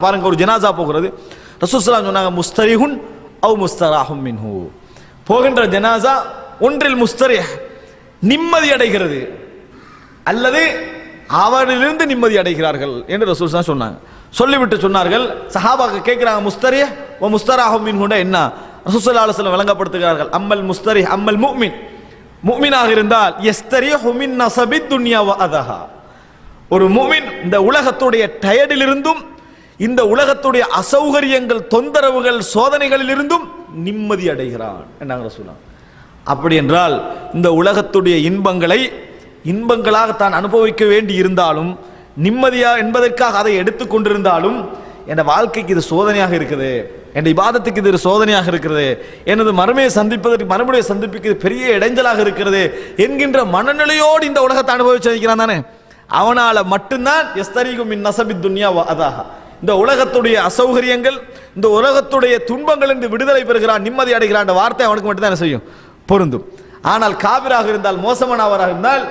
பாருங்க ஒரு ஜனாசா போகிறது. ரசூசலாம் சொன்னாங்க முஸ்தரிஹுன் அவ் முஸ்தராஹும் மின்ஹு. போகின்ற ஜனாசா ஒன்றில் முஸ்தரி நிம்மதி அடைகிறது. அல்லது அவரிலிருந்து நிம்மதி அடைகிறார்கள் என்று ரசூல் சொன்னாங்க. சொல்லிவிட்டு சொன்னார்கள் சஹாபாக்கு கேட்கிறாங்க முஸ்தரிய ஓ முஸ்தராஹும் மின்ஹுண்டா என்ன? ரசூசல்லா அலுவலம் விளங்கப்படுத்துகிறார்கள் அம்மல் முஸ்தரி அம்மல் முக்மின் முக்மினாக இருந்தால் எஸ்தரிய ஹுமின் நசபி துன்யா அதஹா. ஒரு முமின் இந்த உலகத்துடைய டயர்டிலிருந்தும் இந்த உலகத்துடைய அசௌகரியங்கள் தொந்தரவுகள் சோதனைகளிலிருந்தும் நிம்மதி அடைகிறான் என்னங்க சொல்லலாம் அப்படி என்றால் இந்த உலகத்துடைய இன்பங்களை இன்பங்களாக தான் அனுபவிக்க வேண்டி இருந்தாலும் நிம்மதியா என்பதற்காக அதை எடுத்துக்கொண்டிருந்தாலும் என் வாழ்க்கைக்கு இது சோதனையாக இருக்குது என் இபாதத்துக்கு இது ஒரு சோதனையாக இருக்கிறது எனது மறுமையை சந்திப்பதற்கு மறுமுறையை சந்திப்புக்கு பெரிய இடைஞ்சலாக இருக்கிறது என்கின்ற மனநிலையோடு இந்த உலகத்தை அனுபவிச்சு வைக்கிறான் தானே. அவனால மட்டும்தான் எஸ்தரிகும் மின் நசபி துன்யா அதாக இந்த உலகத்துடைய அசௌகரியங்கள் இந்த உலகத்துடைய துன்பங்கள் விடுதலை பெறுகிறான் நிம்மதி அடைகிறான் வார்த்தை அவனுக்கு மட்டும்தான் என்ன செய்யும்? பொருந்தும். ஆனால் காவிராக இருந்தால் மோசமானவராக இருந்தால்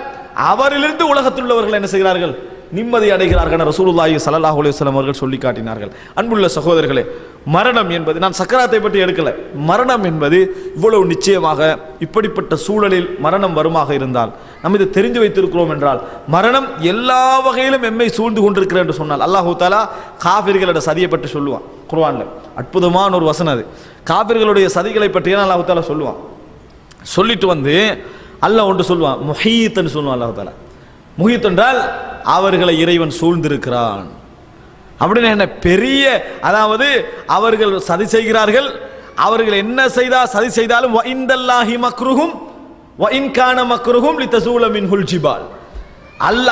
அவரிலிருந்து உலகத்தில் உள்ளவர்கள் என்ன செய்கிறார்கள்? நிம்மதி அடைகிறார்கள் ரசூலுல்லாஹி சல்லாஹ் அலுவலம் அவர்கள் சொல்லி காட்டினார்கள். அன்புள்ள சகோதரர்களே மரணம் என்பது நான் சக்கராத்தை பற்றி எடுக்கல. மரணம் என்பது இவ்வளவு நிச்சயமாக இப்படிப்பட்ட சூழலில் மரணம் வருமாக இருந்தால் நம்ம இதை தெரிஞ்சு வைத்திருக்கிறோம் என்றால் மரணம் எல்லா வகையிலும் எம்மை சூழ்ந்து கொண்டிருக்கிற என்று சொன்னால் அல்லாஹூ தாலா காபிர்களோட சதியை பற்றி சொல்லுவான் குர்வானில் அற்புதமான ஒரு வசனம் அது. காபிர்களுடைய சதிகளை பற்றி அல்லாஹு தாலா சொல்லுவான்? சொல்லிட்டு வந்து அல்லாஹ் ஒன்று சொல்லுவான் முஹீத்தன்னு சொல்லுவான் அல்லாஹ் தாலா முகித் என்றால் அவர்களை இறைவன் சூழ்ந்திருக்கிறான். அப்படின்னு என்ன? பெரிய அதாவது அவர்கள் சதி செய்கிறார்கள். அவர்கள் என்ன செய்தால் சதி செய்தாலும் வ இந்தல்லாஹி மக்ருஹும் வ இன்கான மக்ருஹும் லித்தசூல மின்ஹுல் ஜிபால்.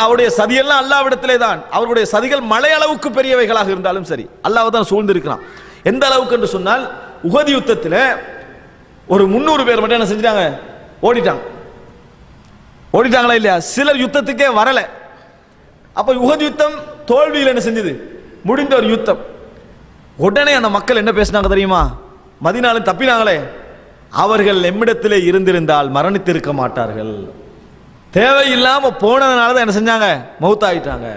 அவருடைய சதியெல்லாம் அல்லாவிடத்திலே தான். அவருடைய சதிகள் மலை அளவுக்கு பெரியவைகளாக இருந்தாலும் சரி அல்லாஹ் தான் சூழ்ந்திருக்கிறான். எந்த அளவுக்கு என்று சொன்னால் உகதி யுத்தத்தில் ஒரு முந்நூறு பேர் மட்டும் என்ன செஞ்சிட்டாங்க? ஓடிட்டாங்க. ஓடிட்டாங்களா இல்லையா? சிலர் யுத்தத்துக்கே வரல. அப்ப உகது யுத்தம் தோல்வியில் என்ன செஞ்சது? முடிந்த ஒரு யுத்தம். உடனே அந்த மக்கள் என்ன பேசினாங்க தெரியுமா? மதினாலும் தப்பினாங்களே. அவர்கள் எம்மிடத்திலே இருந்திருந்தால் மரணித்திருக்க மாட்டார்கள். தேவையில்லாம போனதுனால தான் என்ன செஞ்சாங்க? மௌத்தாயிட்டாங்க.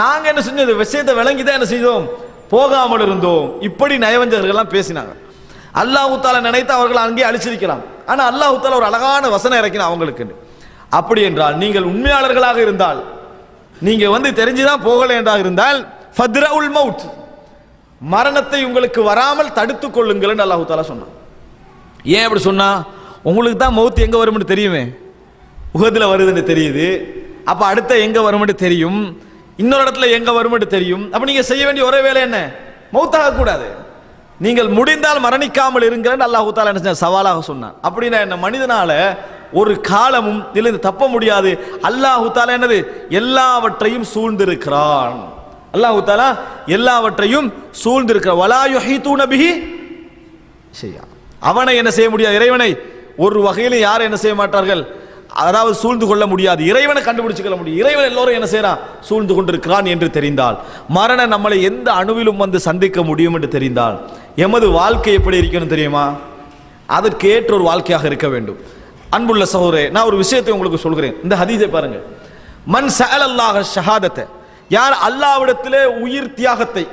நாங்க என்ன செஞ்சது? விஷயத்தை விளங்கி தான் என்ன செய்தோம்? போகாமல் இருந்தோம். இப்படி நயவஞ்சகர்கள்லாம் பேசினாங்க. அல்லாஹு தாலா நினைத்து அவர்கள் அங்கே அழிச்சிருக்கலாம். ஆனால் அல்லாஹு தாலா ஒரு அழகான வசனம் இறக்கின அவங்களுக்கு அப்படி என்றால் நீங்கள் உண்மையாளர்களாக இருந்தால் நீங்க வந்து தெரிஞ்சுதான் போகல என்றாக இருந்தால் ஃபத்ரவுல் மவுத் மரணத்தை உங்களுக்கு வராமல் தடுத்துக் கொள்ளுங்கள் அல்லாஹு தாலா சொன்னான். ஏன் அப்படி சொன்னா? உங்களுக்கு தான் மவுத் எங்க வரும்னு தெரியுமே. உகத்தில் வருதுன்னு தெரியுது. அப்ப அடுத்த எங்க வரும்னு தெரியும். இன்னொரு இடத்துல எங்க வரும்னு தெரியும். அப்ப நீங்க செய்ய வேண்டிய ஒரே வேலை என்ன? மௌத்தாக கூடாது. நீங்கள் முடிந்தால் மரணிக்காமல் இருங்கள் அல்லாஹு தாலா என்ன சவாலாக சொன்னான். அப்படின்னா என்ன? மனிதனால ஒரு காலமும் இதிலிருந்து தப்ப முடியாது. அல்லாஹு தாலா என்னது? எல்லாவற்றையும் சூழ்ந்திருக்கிறான். அல்லாஹு தாலா எல்லாவற்றையும் சூழ்ந்திருக்கிறான் வலாயுஹி தூணபிஹி செய்யா அவனை என்ன செய்ய முடியாது? இறைவனை ஒரு வகையிலும் யாரும் என்ன செய்ய மாட்டார்கள்? அதாவது சூழ்ந்து கொள்ள முடியாது. இறைவனை கண்டுபிடிச்சுக்கொள்ள முடியும். இறைவன் எல்லோரும் என்ன செய்யறான் சூழ்ந்து கொண்டிருக்கிறான் என்று தெரிந்தால். மரணம் நம்மளை எந்த அணுவிலும் வந்து சந்திக்க முடியும் என்று தெரிந்தால். எமது வாழ்க்கை எப்படி இருக்கணும் தெரியுமா? அதற்கு ஏற்ற ஒரு வாழ்க்கையாக இருக்க வேண்டும். அன்புள்ள சகோதரே நான் ஒரு விஷயத்தை உங்களுக்கு சொல்கிறேன். இந்த ஹதீஜை பாருங்க மன் சஅலல்லாஹ ஷஹாதத்தை யார் அல்லாவிடத்திலே உயிர் தியாகத்தை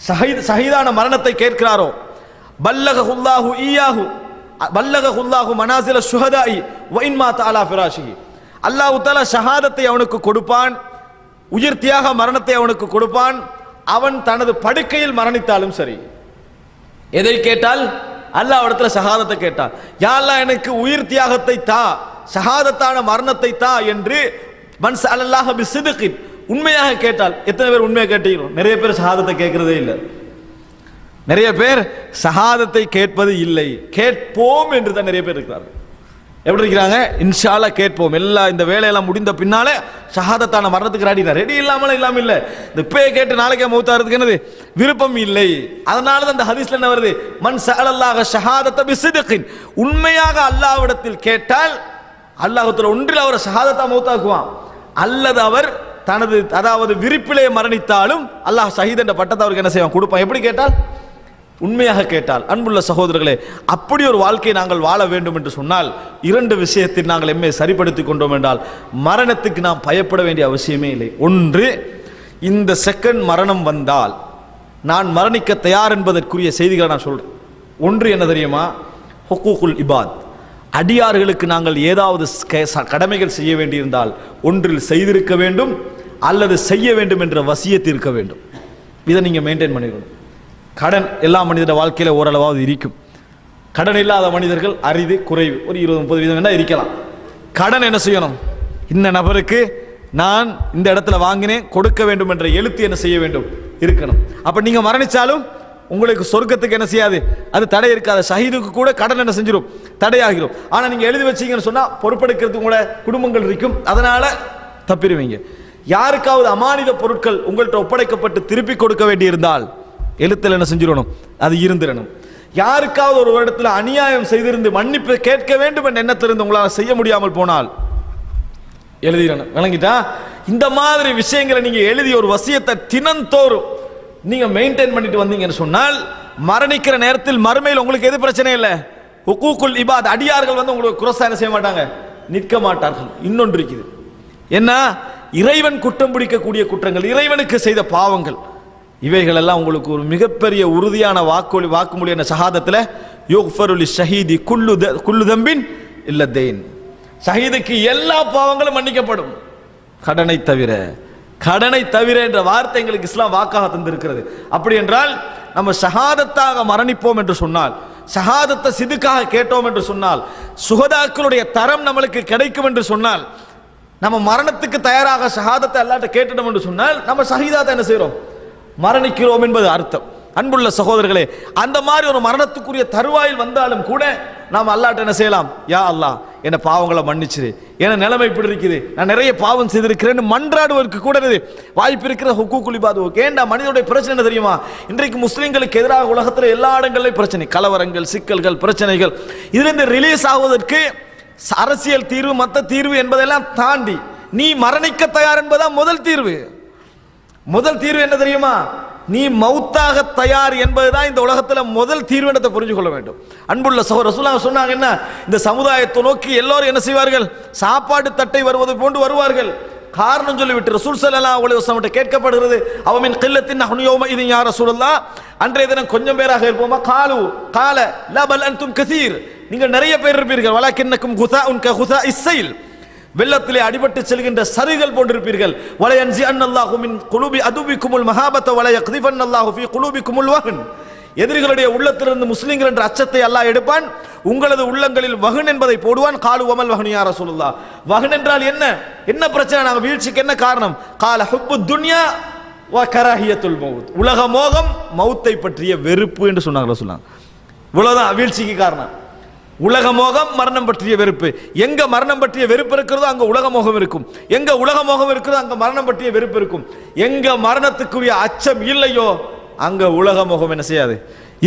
ஷஹீத் சஹீதான மரணத்தை கேட்கிறாரோ பல்லகஹுல்லாஹு ஈயாஹு பல்லகஹுல்லாஹு மனாசில சுஹதாயி வைன் மாத அலா ஃபிராஷிஹி அல்லாஹ் தால ஷஹாதத்தை அவனுக்கு கொடுப்பான் உயிர் தியாக மரணத்தை அவனுக்கு கொடுப்பான் அவன் தனது படுக்கையில் மரணித்தாலும் சரி. எதை கேட்டால்? அல்லாஹ் இடத்துல சகாதத்தை கேட்டான். யாரெல்லாம் எனக்கு உயிர் தியாகத்தை தா சகாதத்தான மரணத்தை தா என்று மன்ஸ் அல்லாஹ் பி உண்மையாக கேட்டால். எத்தனை பேர் உண்மையாக கேட்டீங்க நிறைய பேர் சகாதத்தை கேட்கறதே இல்லை. நிறைய பேர் சகாதத்தை கேட்பது இல்லை. கேட்போம் என்று தான் நிறைய பேர் இருக்கிறார்கள். எப்படி இருக்கிறாங்க? இன்ஷால கேட்போம். எல்லா இந்த வேலையெல்லாம் முடிந்த பின்னாலே ஷஹாதத்தான மரணத்துக்கு ரெடி ரெடி இல்லாமல் இல்லாமல் இல்லை. இந்த இப்பயே கேட்டு நாளைக்கே மௌத்தாறதுக்கு என்னது? விருப்பம் இல்லை. அதனால தான் இந்த ஹதீஸ்ல என்ன வருது? மண் சகலல்லாக ஷஹாதத்தை பிசிதுக்கின் உண்மையாக அல்லாவிடத்தில் கேட்டால் அல்லாஹ்வுத்தஆலா ஒன்றில் அவரை ஷஹாதத்தா மௌத்தாக்குவான். அல்லது அவர் தனது அதாவது விரிப்பிலே மரணித்தாலும் அல்லாஹ் ஷஹீத் என்ற பட்டத்தை அவருக்கு என்ன செய்வான்? கொடுப்பான். எப்படி கேட்டால் உண்மையாக கேட்டால் அன்புள்ள சகோதரர்களே அப்படி ஒரு வாழ்க்கையை நாங்கள் வாழ வேண்டும் என்று சொன்னால் இரண்டு விஷயத்தில் நாங்கள் எம்மை சரிப்படுத்திக் கொண்டோம் என்றால் மரணத்துக்கு நாம் பயப்பட வேண்டிய அவசியமே இல்லை. ஒன்று இந்த செகண்ட் மரணம் வந்தால் நான் மரணிக்க தயார் என்பதற்குரிய செய்திகளை நான் சொல்கிறேன் ஒன்று என்ன தெரியுமா? ஹொக்கூகுல் இபாத். அடியார்களுக்கு நாங்கள் ஏதாவது ச- கடமைகள் செய்ய வேண்டியிருந்தால் ஒன்றில் செய்திருக்க வேண்டும் அல்லது செய்ய வேண்டும் என்ற வசியத்திருக்க வேண்டும். இதை நீங்கள் மெயின்டைன் பண்ணிக்கணும். கடன் எல்லா மனிதன வாழ்க்கையில் ஓரளவாவது இருக்கும். கடன் இல்லாத மனிதர்கள் அரிது குறைவு. ஒரு இருபது முப்பது வீதம் வேணால் இருக்கலாம். கடன் என்ன செய்யணும்? இந்த நபருக்கு நான் இந்த இடத்துல வாங்கினேன் கொடுக்க வேண்டும் என்ற எழுத்து என்ன செய்ய வேண்டும்? இருக்கணும். அப்போ நீங்கள் மரணிச்சாலும் உங்களுக்கு சொர்க்கத்துக்கு என்ன செய்யாது? அது தடை இருக்காது. ஷஹீதுக்கு கூட கடன் என்ன செஞ்சிடும் தடையாகிடும் ஆனால் நீங்கள் எழுதி வச்சீங்கன்னு சொன்னால் பொறுப்பெடுக்கிறது உங்களோட குடும்பங்கள் இருக்கும். அதனால் தப்பிடுவீங்க. யாருக்காவது அமானித பொருட்கள் உங்கள்கிட்ட ஒப்படைக்கப்பட்டு திருப்பி கொடுக்க வேண்டியிருந்தால் எழுத்தில் என்ன செஞ்சிடணும்? அது இருந்திடணும். யாருக்காவது ஒரு இடத்துல அநியாயம் செய்திருந்து மன்னிப்பு கேட்க வேண்டும் என்ற எண்ணத்திலிருந்து உங்களால் செய்ய முடியாமல் போனால் எழுதிடணும். விளங்கிட்டா? இந்த மாதிரி விஷயங்களை நீங்கள் எழுதி ஒரு வசியத்தை தினந்தோறும் நீங்கள் மெயின்டைன் பண்ணிட்டு வந்தீங்கன்னு சொன்னால் மரணிக்கிற நேரத்தில் மறுமையில் உங்களுக்கு எது பிரச்சனை இல்லை? ஹுக்கூக்குல் இபாத் அடியார்கள் வந்து உங்களுக்கு குரசாயம் செய்ய மாட்டாங்க? நிற்க மாட்டார்கள். இன்னொன்று இருக்குது. என்ன? இறைவன் குற்றம் பிடிக்கக்கூடிய குற்றங்கள் இறைவனுக்கு செய்த பாவங்கள். இவைகள் எல்லாம் உங்களுக்கு ஒரு மிகப்பெரிய உறுதியான வாக்குமொழி வாக்குமொழி என்ன ஷஹாதத்தில் யுக்ஃபருலி ஷஹீதி குல்லு குல்லு தம்பின் இல்ல தெயின் ஷஹீதுக்கு எல்லா பாவங்களும் மன்னிக்கப்படும். கடனை தவிர கடனை தவிர என்ற வார்த்தை எங்களுக்கு இஸ்லாம் வாக்காக தந்திருக்கிறது. அப்படி என்றால் நம்ம ஷஹாதத்தாக மரணிப்போம் என்று சொன்னால் ஷஹாதத்தை சிதுக்காக கேட்டோம் என்று சொன்னால் சுகதாக்களுடைய தரம் நம்மளுக்கு கிடைக்கும் என்று சொன்னால் நம்ம மரணத்துக்கு தயாராக ஷஹாதத்தை அல்லாட்ட கேட்டுட்டோம் என்று சொன்னால் நம்ம ஷஹீதாத்தை என்ன செய்கிறோம் மரணிக்கிறோம் என்பது அர்த்தம். அன்புள்ள சகோதரர்களே அந்த மாதிரி ஒரு மரணத்துக்குரிய தருவாயில் வந்தாலும் கூட நாம் அல்லாட்ட என்ன செய்யலாம்? யா அல்லா என்ன பாவங்களை மன்னிச்சிரு. என நிலைமை இப்படி இருக்குது. நான் நிறைய பாவம் செய்திருக்கிறேன்னு மன்றாடுவதற்கு கூட இது வாய்ப்பு இருக்கிற ஹுக்கூக்குலி குளிபாது ஏண்டா மனிதனுடைய பிரச்சனை என்ன தெரியுமா? இன்றைக்கு முஸ்லீம்களுக்கு எதிராக உலகத்தில் எல்லா இடங்களிலும் பிரச்சனை. கலவரங்கள் சிக்கல்கள் பிரச்சனைகள். இதிலிருந்து ரிலீஸ் ஆவதற்கு அரசியல் தீர்வு மற்ற தீர்வு என்பதெல்லாம் தாண்டி நீ மரணிக்க தயார் என்பதான் முதல் தீர்வு. முதல் தீர்வு என்ன தெரியுமா? நீ மௌத்தாக தயார் என்பதுதான் இந்த உலகத்தில் முதல் தீர்வு என்னத்தை புரிஞ்சு கொள்ள வேண்டும். அன்புள்ள சகோ ரசூலுல்லாஹ் சொன்னாங்க என்ன? இந்த சமுதாயத்தை நோக்கி எல்லோரும் என்ன செய்வார்கள்? சாப்பாடு தட்டை வருவது போன்று வருவார்கள். காரணம் சொல்லிவிட்டு ரசூல் சல்லா அலைஹி வஸல்லம் கேட்கப்படுகிறது அவமின் கில்லத்தின் நஹ்னு இது யார் ரசூலல்லா அன்றைய தினம் கொஞ்சம் பேராக இருப்போமா? காலு கால லபல் அன்தும் கசீர். நீங்கள் நிறைய பேர் இருப்பீர்கள். வலக்கின்னக்கும் குஸாஉன் க குசா இஸ்ஸைல் வெள்ளத்திலே அடிபட்டு செல்கின்ற சருகள் போன்றிருப்பீர்கள். வலையன்சி அன்னல்லாஹு மின் குலுபி அதுபிக்குமுல் மகாபத்த வலைய கிரிபன் அல்லாஹு ஃபி குலுபிக்குமுல் வகன் எதிரிகளுடைய உள்ளத்திலிருந்து முஸ்லிம்கள் என்ற அச்சத்தை அல்லாஹ் எடுப்பான். உங்களது உள்ளங்களில் வகுன் என்பதை போடுவான். காலு வமல் வகன் யார சொல்லுல்லா வகுன் என்றால் என்ன? என்ன பிரச்சனை? நாங்கள் வீழ்ச்சிக்கு என்ன காரணம்? கால ஹுப்பு துன்யா வ கராஹியத்துல் மவுத் உலக மோகம் மௌத்தை பற்றிய வெறுப்பு என்று சொன்னாங்க சொன்னாங்க இவ்வளவுதான் வீழ்ச்சிக்கு காரணம். உலக மோகம் மரணம் பற்றிய வெறுப்பு. எங்க மரணம் பற்றிய வெறுப்பு இருக்கிறதோ அங்க உலக மோகம் இருக்கும். எங்க உலக மோகம் இருக்கிறதோ அங்க மரணம் பற்றிய வெறுப்பு இருக்கும். எங்க மரணத்துக்குரிய அச்சம் இல்லையோ அங்க உலக மோகம் என்ன செய்யாது?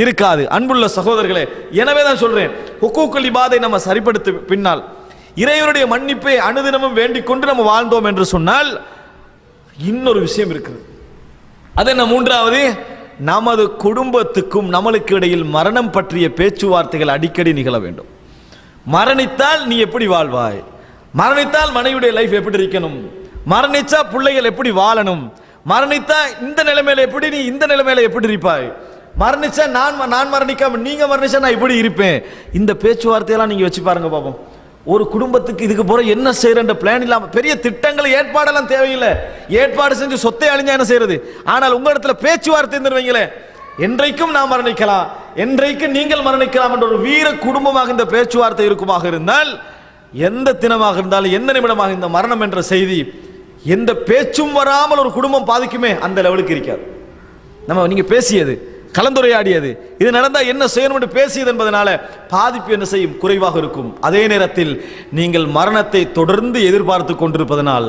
இருக்காது. அன்புள்ள சகோதரர்களே எனவே தான் சொல்றேன் ஹுக்கூக்குல் இபாதை நம்ம சரிப்படுத்த பின்னால் இறைவனுடைய மன்னிப்பை அனுதினமும் வேண்டிக் கொண்டு நம்ம வாழ்ந்தோம் என்று சொன்னால் இன்னொரு விஷயம் இருக்குது. அது என்ன மூன்றாவது? நமது குடும்பத்துக்கும் நம்மளுக்கு இடையில் மரணம் பற்றிய பேச்சுவார்த்தைகள் அடிக்கடி நிகழ வேண்டும். மரணித்தால் நீ எப்படி வாழ்வாய்? மரணித்தால் மனைவியுடைய லைஃப் எப்படி இருக்கணும்? மரணிச்சா பிள்ளைகள் எப்படி வாழணும்? மரணித்தா இந்த நிலைமையில எப்படி நீ இந்த நிலைமையில எப்படி இருப்பாய்? மரணிச்சா நான் ம- நான் மரணிக்காம நீங்க மரணிச்சா நான் இப்படி இருப்பேன். இந்த பேச்சுவார்த்தையெல்லாம் நீங்க வச்சு பாருங்க பாப்போம். ஒரு குடும்பத்துக்கு இதுக்கு போற என்ன செய்யறன்ற பிளான் இல்லாம பெரிய திட்டங்கள் ஏற்பாடெல்லாம் தேவையில்லை. ஏற்பாடு செஞ்சு சொத்தை அழிஞ்சா என்ன செய்யறது? ஆனால் உங்கள் இடத்துல பேச்சுவார்த்தை இருந்துருவீங்களே. என்றைக்கும் நாம் மரணிக்கலாம். என்றைக்கும் நீங்கள் மரணிக்கலாம் என்ற ஒரு வீர குடும்பமாக இந்த பேச்சுவார்த்தை இருக்குமாக இருந்தால் எந்த தினமாக இருந்தாலும் எந்த நிமிடமாக இந்த மரணம் என்ற செய்தி எந்த பேச்சும் வராமல் ஒரு குடும்பம் பாதிக்குமே அந்த லெவலுக்கு இருக்காது. நம்ம நீங்க பேசியது கலந்துரையாடியது. இது நடந்தால் என்ன செய்யணும் என்று பேசியது என்பதனால பாதிப்பு என்ன செய்யும்? குறைவாக இருக்கும். அதே நேரத்தில் நீங்கள் மரணத்தை தொடர்ந்து எதிர்பார்த்து கொண்டிருப்பதனால்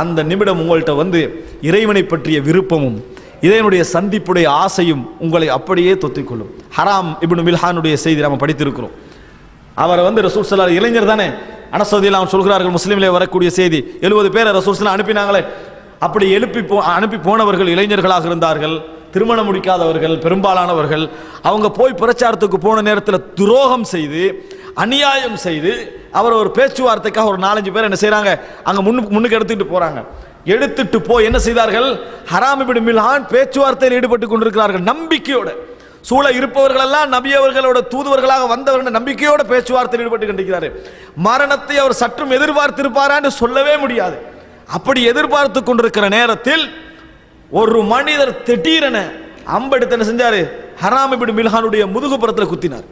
அந்த நிமிடம் உங்கள்கிட்ட வந்து இறைவனை பற்றிய விருப்பமும் இதனுடைய சந்திப்புடைய ஆசையும் உங்களை அப்படியே தொத்திக்கொள்ளும். ஹராம் இப்னு மில்ஹானுடைய செய்தி நம்ம படித்திருக்கிறோம். அவரை வந்து ரசூல் ஸல்லல்லாஹு இளைஞர் தானே? அனசதியில் சொல்கிறார்கள் முஸ்லீம்லே வரக்கூடிய செய்தி. எழுபது பேரை ரசூல் அனுப்பினாங்களே. அப்படி எழுப்பி போ அனுப்பி போனவர்கள் இளைஞர்களாக இருந்தார்கள். திருமணம் முடிக்காதவர்கள் பெரும்பாலானவர்கள் அவங்க போய் பிரச்சாரத்துக்கு போன நேரத்தில் துரோகம் செய்து அநியாயம் செய்து அவர் ஒரு பேச்சுவார்த்தைக்காக ஒரு நாலஞ்சு பேர் என்ன செய்கிறாங்க அங்கே முன்னு முன்னுக்கு எடுத்துக்கிட்டு போகிறாங்க எடுத்துட்டு போய் என்ன செய்தார்கள்? ஹராம் மில்ஹான் பேச்சுவார்த்தையில் ஈடுபட்டு கொண்டிருக்கிறார்கள். நம்பிக்கையோடு. சூழ இருப்பவர்களெல்லாம் நபியவர்களோட தூதுவர்களாக வந்தவர்கள் நம்பிக்கையோட பேச்சுவார்த்தையில் ஈடுபட்டு கொண்டிருக்கிறார். மரணத்தை அவர் சற்றும் எதிர்பார்த்திருப்பாரான்னு சொல்லவே முடியாது. அப்படி எதிர்பார்த்து கொண்டிருக்கிற நேரத்தில் ஒரு மனிதர் திடீரென அம்பெடுத்து என்ன செஞ்சாரு? ஹராம் இப்னு மில்ஹானுடைய முதுகுப்புறத்தில் குத்தினார்.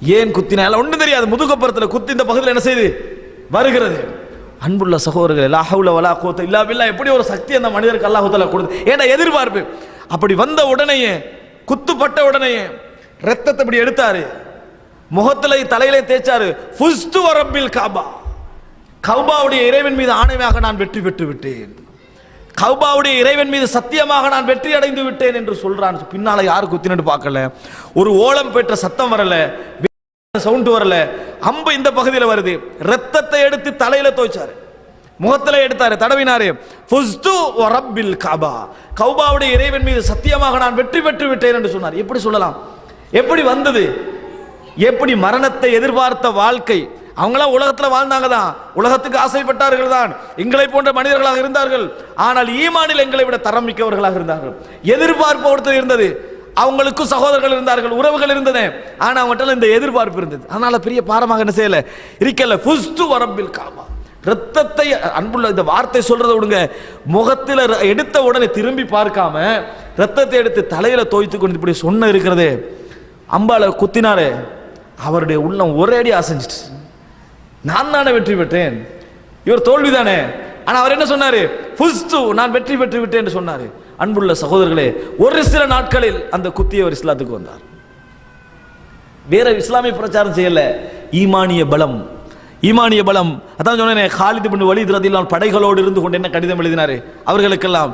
ஏன் குத்தினால ஒன்றும் தெரியாது. முதுகுப்புறத்தில் குத்தி இந்த பகுதியில் என்ன செய்து? வருகிறது. அன்புள்ள சகோதரர்கள் லா ஹவுல வலா கோத்த இல்லா பில்லா எப்படி ஒரு சக்தி அந்த மனிதருக்கு அல்லாஹ் கொடுத்து? ஏன்னா எதிர்பார்ப்பு? அப்படி வந்த உடனேயே குத்துப்பட்ட உடனேயே ரத்தத்தை இப்படி எடுத்தாரு. முகத்திலே தலையிலே தேய்ச்சாரு. ஃபுஸ்து வரப்பில் காபா. கௌபாவுடைய இறைவன் மீது ஆணையாக நான் வெற்றி பெற்று விட்டேன். கௌபாவுடைய இறைவன் மீது சத்தியமாக நான் வெற்றி அடைந்து விட்டேன் என்று சொல்றான். பின்னால யாரு குத்தினு பார்க்கல? ஒரு ஓலம் பெற்ற சத்தம் வரல. சவுண்ட் வரல. அம்பு இந்த பகுதியில் வருது. ரத்தத்தை எடுத்து தலையில துவைச்சாரு. முகத்தில் எடுத்தாரு. தடவினாரு. ஃபுஸ்து ரப்பில் காபா. கௌபாவுடைய இறைவன் மீது சத்தியமாக நான் வெற்றி பெற்று விட்டேன் என்று சொன்னார். எப்படி சொல்லலாம்? எப்படி வந்தது? எப்படி மரணத்தை எதிர்பார்த்த வாழ்க்கை அவங்களாம் உலகத்தில் வாழ்ந்தாங்க தான் உலகத்துக்கு ஆசைப்பட்டார்கள் தான் எங்களை போன்ற மனிதர்களாக இருந்தார்கள். ஆனால் ஈமானில் எங்களை விட தரம் மிக்கவர்களாக இருந்தார்கள். எதிர்பார்ப்பு ஒருத்தர் இருந்தது. அவங்களுக்கும் சகோதரர்கள் இருந்தார்கள் உறவுகள் இருந்தது. ஆனால் அவங்கள்ட்ட இந்த எதிர்பார்ப்பு இருந்தது. அதனால பெரிய பாரமாக என்ன செய்யலை? இருக்கல. ஃபுஸ்து வரம்பில் காமா ரத்தத்தை அன்புள்ள இந்த வார்த்தை சொல்றத விடுங்க. முகத்தில் ர- எடுத்த உடனே திரும்பி பார்க்காம ரத்தத்தை எடுத்து தலையில தோய்த்து கொண்டு இப்படி சொன்ன இருக்கிறது. அம்பால குத்தினாரே. அவருடைய உள்ளம் ஒரேடி அசைஞ்சிட்டு நான் தானே வெற்றி பெற்றேன். இவர் தோல்விதானே ஆனா அவர் என்ன சொன்னாரு? ஃபுஸ்து நான் வெற்றி பெற்று விட்டேன் என்று சொன்னாரு. அன்புள்ள சகோதரர்களே ஒரு சில நாட்களில் அந்த குத்தியவர் இஸ்லாத்துக்கு வந்தார். வேற இஸ்லாமிய பிரச்சாரம் செய்யல. ஈமானிய பலம். ஈமானிய பலம். அதான் சொன்னேன் ஹாலித் பின் வழி ரதில்லான் படைகளோடு இருந்து கொண்டு என்ன கடிதம் எழுதினாரு? அவர்களுக்கெல்லாம்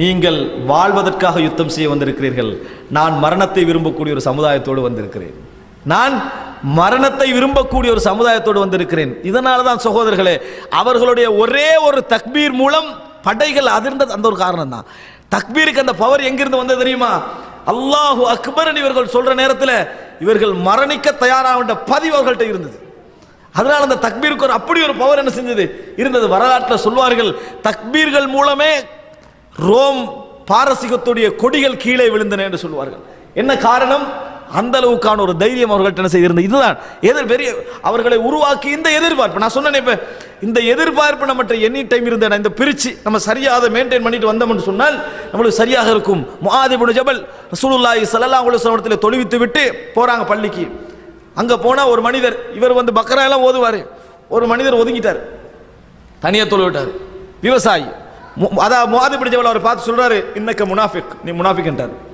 நீங்கள் வாழ்வதற்காக யுத்தம் செய்ய வந்திருக்கிறீர்கள். நான் மரணத்தை விரும்பக்கூடிய ஒரு சமுதாயத்தோடு வந்திருக்கிறேன். நான் மரணத்தை விரும்பக்கூடிய ஒரு சமுதாயத்தோடு வந்திருக்கிறேன். இதனால தான் சகோதரர்களே அவர்களுடைய ஒரே ஒரு தக்பீர் மூலம் படைகள் அதிர்ந்தது. அந்த ஒரு காரணம் தான் தக்பீருக்கு அந்த பவர் எங்கிருந்து வந்தது தெரியுமா? அல்லாஹு அக்பர் இவர்கள் சொல்ற நேரத்தில் இவர்கள் மரணிக்க தயாராக பதிவு அவர்கள்ட்ட இருந்தது. அதனால அந்த தக்பீருக்கு ஒரு அப்படி ஒரு பவர் என்ன செஞ்சது? இருந்தது. வரலாற்றில் சொல்வார்கள் தக்பீர்கள் மூலமே ரோம் பாரசீகத்துடைய கொடிகள் கீழே விழுந்தன என்று சொல்வார்கள். என்ன காரணம்? அந்த அளவுக்கான ஒரு தைரியம் அவர்கள்ட்ட என்ன செய்திருந்தது? இதுதான். எதிர் பெரிய அவர்களை உருவாக்கி இந்த எதிர்பார்ப்பு. நான் சொன்னேன் இப்போ இந்த எதிர்பார்ப்பு நம்மகிட்ட எனி டைம் இருந்த இந்த பிரிச்சு நம்ம சரியாக அதை மெயின்டைன் பண்ணிட்டு வந்தோம்னு சொன்னால் நம்மளுக்கு சரியாக இருக்கும். முஆதிபுன் ஜபல் ரசூலுல்லாஹி ஸல்லல்லாஹு அலைஹி வஸல்லம் தொழுவித்து விட்டு போறாங்க பள்ளிக்கு. அங்க போனா ஒரு மனிதர் இவர் வந்து பக்கரா எல்லாம் ஓதுவார். ஒரு மனிதர் ஒதுங்கிட்டார். தனியா தொழுவிட்டார். விவசாயி. மு- அதான் முவாதி ஜபல் அவர் பார்த்து சொல்றாரு இன்னக்க முனாஃபிக். நீ முனாஃபிக்ன்றார்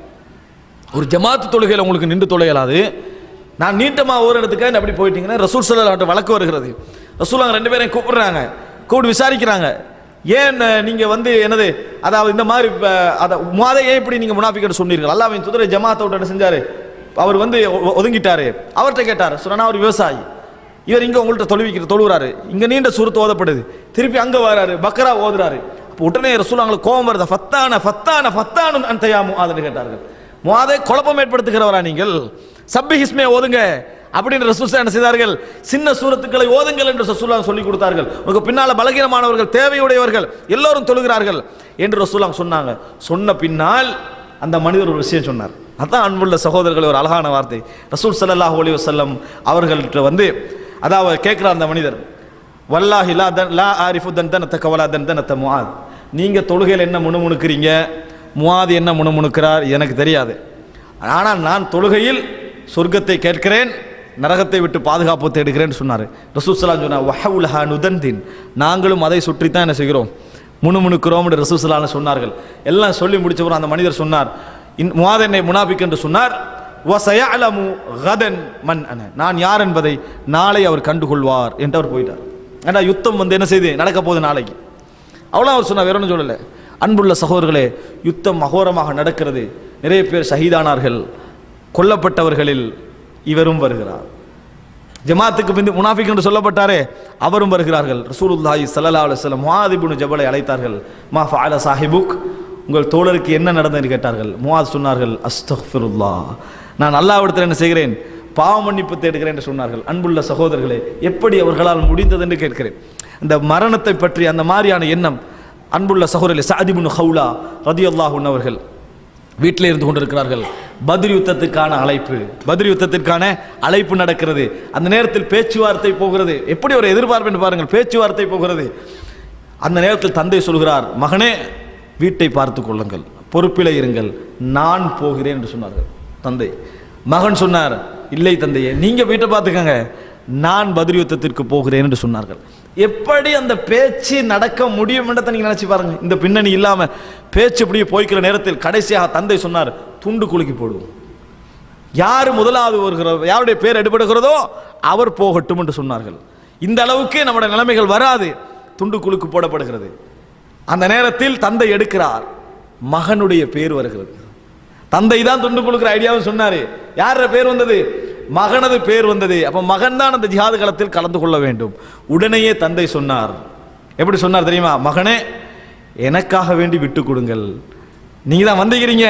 ஒரு ஜமாத்து தொழுகையில் உங்களுக்கு நின்று தொழுகலாது. நான் நீட்டமாக ஒரு இடத்துக்கு அப்படி போயிட்டீங்கன்னா ரசூல் சல்லாட்ட வழக்கு வருகிறது. ரசூல் அவங்க ரெண்டு பேரையும் கூப்பிடுறாங்க. கூப்பிட்டு விசாரிக்கிறாங்க. ஏன் நீங்கள் வந்து என்னது அதாவது இந்த மாதிரி இப்போ அதை முவாதை ஏன் இப்படி நீங்கள் முனாஃபிக்கிட்ட சொன்னீர்கள்? அல்லாவின் துதிரை ஜமாத்தோட என்ன செஞ்சார்? அவர் வந்து ஒதுங்கிட்டார். அவர்கிட்ட கேட்டார் சொன்னா அவர் விவசாயி. இவர் இங்கே உங்கள்கிட்ட தொழுவிக்கிற தொழுகிறாரு இங்கே நீண்ட சுருத்து ஓதப்படுது. திருப்பி அங்கே வராரு பக்ரா ஓதுறாரு. அப்போ உடனே ரசூல் அவங்களுக்கு கோபம் வருது. ஃபத்தான ஃபத்தான ஃபத்தானு அன்தையா முஆதுன்னு கேட்டார்கள். முஆதே குழப்பம் ஏற்படுத்துகிறவரா நீங்கள்? சப்பி ஹிஸ்மே ஓதுங்க. அப்படின்னு ரசூசா என்ன செய்தார்கள். சின்ன சூரத்துக்களை ஓதுங்கள் என்று ரசூல்லா சொல்லி கொடுத்தார்கள். உங்க பின்னால் பலகீனமானவர்கள் தேவையுடையவர்கள் எல்லோரும் தொழுகிறார்கள் என்று ரசூல்லா சொன்னாங்க. சொன்ன பின்னால் அந்த மனிதர் ஒரு விஷயம் சொன்னார். அதான் அன்புள்ள சகோதரர்கள் ஒரு அழகான வார்த்தை. ரசூல் சல்லாஹ் ஒலி வசல்லம் அவர்கள்ட்ட வந்து அதாவது கேட்குற அந்த மனிதர். வல்லாஹி லா தன் லா ஆரிஃபு தன் தனத்த கவலா தன் தனத்த முஹாத் நீங்கள் தொழுகையில் என்ன முணுமுணுக்கிறீங்க? முவாது என்ன முணுமுணுக்கிறார் எனக்கு தெரியாது. ஆனால் நான் தொழுகையில் சொர்க்கத்தை கேட்கிறேன் நரகத்தை விட்டு பாதுகாப்பு தேடுகிறேன்னு சொன்னார். ரசூசலாம் சொன்னா வஹவுலஹா நுதன்தின். நாங்களும் அதை சுற்றித்தான் என்ன செய்கிறோம்? முணுமுணுக்கிறோம் என்று ரசூசலான்னு சொன்னார்கள். எல்லாம் சொல்லி முடிச்சவரும் அந்த மனிதர் சொன்னார் இன் முவாத் என்னை முனாபிக் என்று சொன்னார் வசயலமு கதன் மன் அன. நான் யார் என்பதை நாளை அவர் கண்டுகொள்வார் என்று அவர் போயிட்டார். ஏன்னா யுத்தம் வந்து என்ன செய்து? நடக்க போகுது நாளைக்கு. அவ்வளோ அவர் சொன்னார் வேற ஒன்றும் சொல்லலை. அன்புள்ள சகோதரர்களே யுத்தம் அகோரமாக நடக்கிறது. நிறைய பேர் ஷஹீதானார்கள் கொல்லப்பட்டவர்களில் இவரும் வருகிறார். ஜமாத்துக்கு பிந்தி முனாஃபிக் என்று சொல்லப்பட்டாரே அவரும் வருகிறார்கள். ரசூலுல்லாஹி சல்லா அலுவலம் முஹாதிபுனு ஜபலை அழைத்தார்கள். மா ஃபால சாஹிபுக் உங்கள் தோழருக்கு என்ன நடந்தது என்று கேட்டார்கள். முவாத் சொன்னார்கள் அஸ்தஃபிருல்லா நான் அல்லாஹ்விடத்தில் என்ன செய்கிறேன்? பாவ மன்னிப்பு தேடுகிறேன் என்று சொன்னார்கள். அன்புள்ள சகோதரர்களே எப்படி அவர்களால் முடிந்தது என்று கேட்கிறேன். இந்த மரணத்தை பற்றி அந்த மாதிரியான எண்ணம் அன்புள்ள சகோதரி சாதிபுன் ஹவுலா ரதியல்லாஹு அவர்கள் வீட்டில் இருந்து கொண்டிருக்கிறார்கள். பதில் யுத்தத்துக்கான அழைப்பு. பதில் யுத்தத்திற்கான அழைப்பு நடக்கிறது. அந்த நேரத்தில் பேச்சுவார்த்தை போகிறது. எப்படி ஒரு எதிர்பார்ப்பு என்று பாருங்கள். பேச்சுவார்த்தை போகிறது. அந்த நேரத்தில் தந்தை சொல்கிறார் மகனே வீட்டை பார்த்து கொள்ளுங்கள். பொறுப்பிலே இருங்கள். நான் போகிறேன் என்று சொன்னார்கள் தந்தை. மகன் சொன்னார் இல்லை தந்தையே நீங்கள் வீட்டை பார்த்துக்கங்க. நான் பதில் யுத்தத்திற்கு போகிறேன் என்று சொன்னார்கள். எப்படி அந்த பேச்சு நடக்க முடியும் என்றதை நீங்க நினைச்சு பாருங்க. இந்த பின்னணி இல்லாம பேச்சு இப்படியே போய்க்கிற நேரத்தில் கடைசியாக தந்தை சொன்னார் துண்டு குலுக்கி போடுவோம். யார் முதலாவது வருகிறதோ யாருடைய பேர் எடுபடுகிறதோ அவர் போகட்டும் என்று சொன்னார்கள். இந்த அளவுக்கு நம்முடைய நிலைமைகள் வராது. துண்டு குலுக்கு போடப்படுகிறது. அந்த நேரத்தில் தந்தை எடுக்கிறார். மகனுடைய பேர் வருகிறது. தந்தை தான் துண்டு குலுக்கிற ஐடியாவும் சொன்னாரு. யார பேர் வந்தது? மகனது பேர் வந்தது. அப்ப மகன் தான் அந்த ஜிஹாது களத்தில் கலந்து கொள்ள வேண்டும். உடனேயே தந்தை சொன்னார். எப்படி சொன்னார் தெரியுமா? மகனே எனக்காக வேண்டி விட்டு கொடுங்கள். நீங்க தான் வந்திருக்கிறீங்க.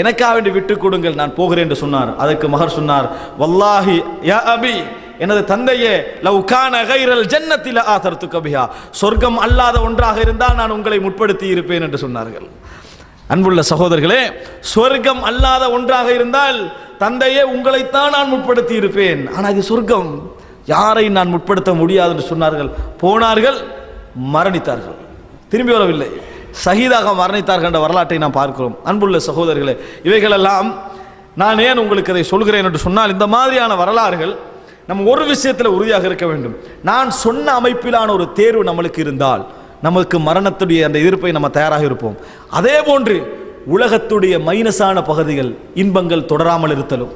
எனக்காக வேண்டி விட்டு கொடுங்கள். நான் போகிறேன் என்று சொன்னார். அதற்கு மகர் சொன்னார் வல்லாஹி யா அபி எனது தந்தையே லவ் கான கைரல் ஜன்னத்தில் ஆசர்த்து கபியா சொர்க்கம் அல்லாத ஒன்றாக இருந்தால் நான் உங்களை முற்படுத்தி இருப்பேன் என்று சொன்னார்கள். அன்புள்ள சகோதரர்களே சொர்க்கம் அல்லாத ஒன்றாக இருந்தால் தந்தையே உங்களைத்தான் நான் முற்படுத்தி இருப்பேன் ஆனால் இது சொர்க்கம். யாரை நான் முற்படுத்த முடியாது என்று சொன்னார்கள். போனார்கள் மரணித்தார்கள். திரும்பி வரவில்லை. சகிதாக மரணித்தார்கள் என்ற வரலாற்றை நாம் பார்க்கிறோம். அன்புள்ள சகோதரர்களே இவைகளெல்லாம் நான் ஏன் உங்களுக்கு அதை சொல்கிறேன் என்று சொன்னால் இந்த மாதிரியான வரலாறுகள் நம்ம ஒரு விஷயத்தில் உறுதியாக இருக்க வேண்டும். நான் சொன்ன அமைப்பிலான ஒரு தேர்வு நம்மளுக்கு இருந்தால் நமக்கு மரணத்துடைய அந்த எதிர்ப்பை நம்ம தயாராக இருப்போம். அதே போன்று உலகத்துடைய மைனஸான பகுதிகள் இன்பங்கள் தொடராமல் இருத்தலும்.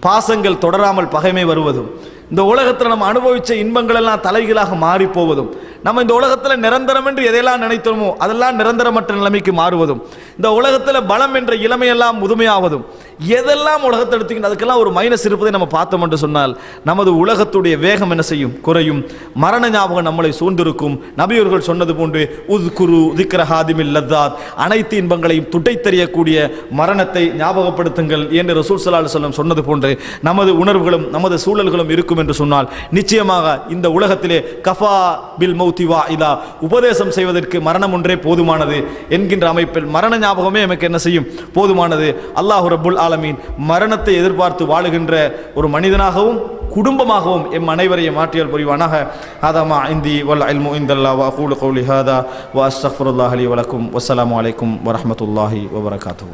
பாசங்கள் தொடராமல் பகைமை வருவதும். இந்த உலகத்தில் நம்ம அனுபவித்த இன்பங்கள் எல்லாம் தலைகீழாக மாறி போவதும் நம்ம இந்த உலகத்தில் நிரந்தரம் என்று எதையெல்லாம் நினைத்தோமோ அதெல்லாம் நிரந்தரமற்ற நிலைமைக்கு மாறுவதும் இந்த உலகத்தில் பலம் என்ற இளமையெல்லாம் முதுமையாவதும் எதெல்லாம் உலகத்தை எடுத்துக்கிட்டு அதுக்கெல்லாம் ஒரு மைனஸ் இருப்பதை நம்ம பார்த்தோம் என்று சொன்னால் நமது உலகத்துடைய வேகம் என்ன செய்யும்? குறையும். மரண ஞாபகம் நம்மளை சூழ்ந்திருக்கும். நபியவர்கள் சொன்னது போன்று உத்குரு திக்ர ஹாதிமில் லத்தாத் அனைத்து இன்பங்களையும் துட்டை தெரியக்கூடிய மரணத்தை ஞாபகப்படுத்துங்கள் என்று ரசூல் சலாஹ் சொல்லம் சொன்னது போன்று நமது உணர்வுகளும் நமது சூழல்களும் இருக்கும் என்று சொன்னால் நிச்சயமாக இந்த உலகத்திலே கஃபா பில் மௌத்தி வா இதா உபதேசம் செய்வதற்கு மரணம் ஒன்றே போதுமானது என்கின்ற அமைப்பில் மரண ஞாபகமே நமக்கு என்ன செய்யும்? போதுமானது. அல்லாஹு ரபுல் ஆலமீன் மரணத்தை எதிர்பார்த்து வாழுகின்ற ஒரு மனிதனாகவும் குடும்பமாகவும் எம் அனைவரையும் மாற்றியல் புரிவானாக. ஆதாமா இந்தி வல் அல்மு இந்தல்லா வா கூலு கௌலி ஹாதா. வா அஸ்தஃபுல்லாஹ் அலி வலக்கும் வசலாம் அலைக்கும் வரமத்துல்லாஹி வபரகாத்துஹு